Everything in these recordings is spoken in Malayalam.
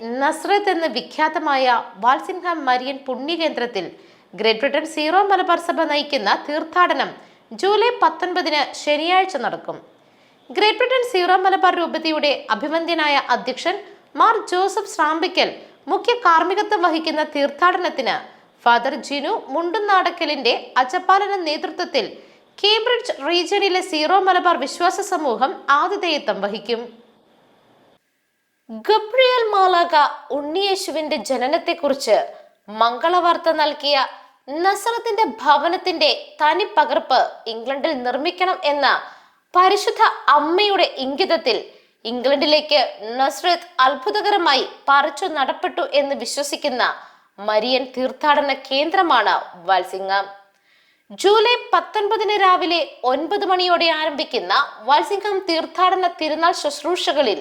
നസ്രത്ത് എന്ന് വിഖ്യാതമായ വാൽസിംഹം മരിയൻ പുണ്യകേന്ദ്രത്തിൽ ഗ്രേറ്റ് ബ്രിട്ടൻ സീറോ മലബാർ സഭ നയിക്കുന്ന തീർത്ഥാടനം ജൂലൈ പത്തൊൻപതിന് ശനിയാഴ്ച നടക്കും. ഗ്രേറ്റ് ബ്രിട്ടൻ സീറോ മലബാർ രൂപതയുടെ അഭിമന്യനായ അധ്യക്ഷൻ മാർ ജോസഫ് ശ്രാമ്പിക്കൽ മുഖ്യ കാർമ്മികത്വം വഹിക്കുന്ന തീർത്ഥാടനത്തിന് ഫാദർ ജിനു മുണ്ടുനാടക്കലിന്റെ അച്ചപ്പാലന നേതൃത്വത്തിൽ കേംബ്രിഡ്ജ് റീജിയണിലെ സീറോ മലബാർ വിശ്വാസ സമൂഹം ആതിഥേയത്വം വഹിക്കും. ഗബ്രിയൽ മാലാക ഉണ്ണിയേശുവിന്റെ ജനനത്തെക്കുറിച്ച് മംഗളവാർത്ത നൽകിയ നസറത്തിന്റെ ഭവനത്തിന്റെ തനി പകർപ്പ് ഇംഗ്ലണ്ടിൽ നിർമ്മിക്കണം എന്ന പരിശുദ്ധ അമ്മയുടെ ഇംഗിതത്തിൽ ഇംഗ്ലണ്ടിലേക്ക് നസ്രത്ത് അത്ഭുതകരമായി പറിച്ചു നടപ്പെട്ടു എന്ന് വിശ്വസിക്കുന്ന മരിയൻ തീർത്ഥാടന കേന്ദ്രമാണ് വാൽസിംഗം. ജൂലൈ പത്തൊൻപതിന് രാവിലെ ഒൻപത് മണിയോടെ ആരംഭിക്കുന്ന വാൽസിംഗം തീർത്ഥാടന തിരുനാൾ ശുശ്രൂഷകളിൽ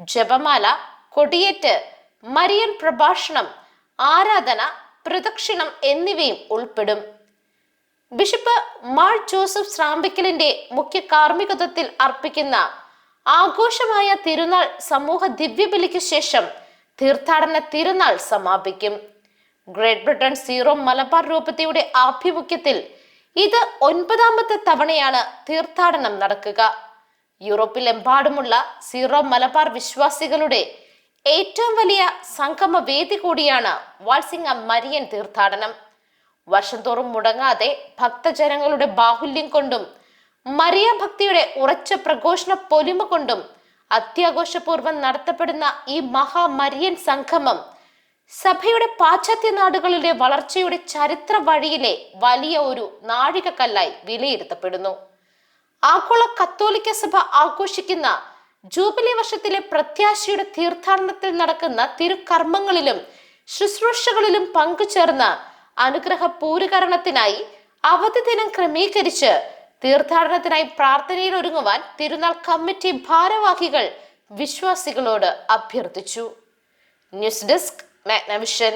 ജപമാല കൊടിയേറ്റ് മരിയൻ പ്രഭാഷണം ആരാധന പ്രദക്ഷിണം എന്നിവയും ഉൾപ്പെടും. ബിഷപ്പ് മാൾ ജോസഫ് ശ്രാമ്പിക്കലിന്റെ മുഖ്യ കാർമ്മികത്വത്തിൽ അർപ്പിക്കുന്ന ആഘോഷമായ തിരുനാൾ സമൂഹ ദിവ്യബലിക്ക് ശേഷം തീർത്ഥാടന തിരുനാൾ സമാപിക്കും. ഗ്രേറ്റ് ബ്രിട്ടൻ സീറോ മലബാർ രൂപതയുടെ ആഭിമുഖ്യത്തിൽ ഇത് ഒൻപതാമത്തെ തവണയാണ് തീർത്ഥാടനം നടക്കുക. യൂറോപ്പിലെമ്പാടുമുള്ള സീറോ മലബാർ വിശ്വാസികളുടെ ഏറ്റവും വലിയ സംഗമ വേദി കൂടിയാണ് വാൾസിംഗ മരിയൻ തീർത്ഥാടനം. വർഷം തോറും മുടങ്ങാതെ ഭക്തജനങ്ങളുടെ ബാഹുല്യം കൊണ്ടും മരിയ ഭക്തിയുടെ ഉറച്ച പ്രഘോഷണ പൊലിമ കൊണ്ടും അത്യാഘോഷപൂർവം നടത്തപ്പെടുന്ന ഈ മഹാമരിയൻ സംഗമം സഭയുടെ പാശ്ചാത്യ നാടുകളിലെ വളർച്ചയുടെ ചരിത്ര വഴിയിലെ വലിയ ഒരു നാഴികക്കല്ലായി വിലയിരുത്തപ്പെടുന്നു. ആഗോള കത്തോലിക്ക സഭ ആഘോഷിക്കുന്ന ജൂബിലി വർഷത്തിലെ പ്രത്യാശയുടെ തീർത്ഥാടനത്തിൽ നടക്കുന്ന തിരുക്കർമ്മങ്ങളിലും ശുശ്രൂഷകളിലും പങ്കുചേർന്ന് അനുഗ്രഹ പൂരകരണത്തിനായി അവധി ദിനം ക്രമീകരിച്ച് തീർത്ഥാടനത്തിനായി പ്രാർത്ഥനയിൽ ഒരുങ്ങുവാൻ തിരുനാൾ കമ്മിറ്റി ഭാരവാഹികൾ വിശ്വാസികളോട് അഭ്യർത്ഥിച്ചു. News desk Magnavision.